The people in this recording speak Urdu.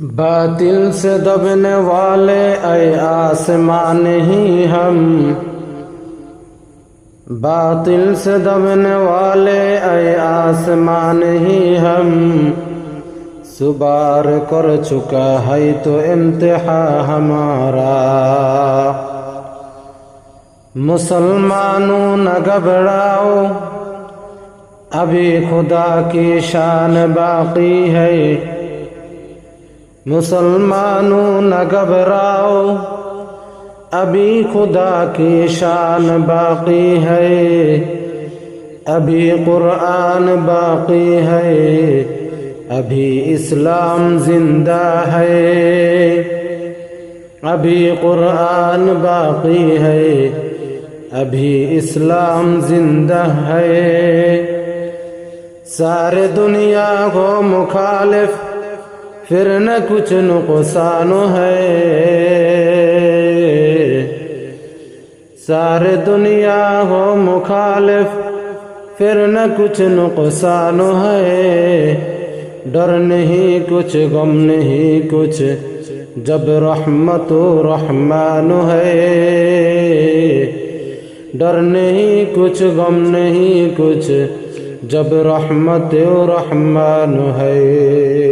باطل سے دبنے والے اے آسمان ہی ہم۔ باطل سے دبنے والے اے آسمان ہی ہم۔ سبار کر چکا ہے تو انتہا ہمارا۔ مسلمانوں نہ گھبراؤ۔ ابھی خدا کی شان باقی ہے۔ مسلمانوں نہ گھبراؤ۔ ابھی خدا کی شان باقی ہے۔ ابھی قرآن باقی ہے۔ ابھی اسلام زندہ ہے۔ ابھی قرآن باقی ہے۔ ابھی اسلام زندہ ہے۔ سارے دنیا کو مخالف پھر نہ کچھ نقصان ہے۔ سارے دنیا ہو مخالف، پھر نہ کچھ نقصان ہے۔ ڈر نہیں کچھ، غم نہیں کچھ، جب رحمت و رحمان ہے۔ ڈر نہیں کچھ، غم نہیں کچھ، جب رحمت و رحمان ہے۔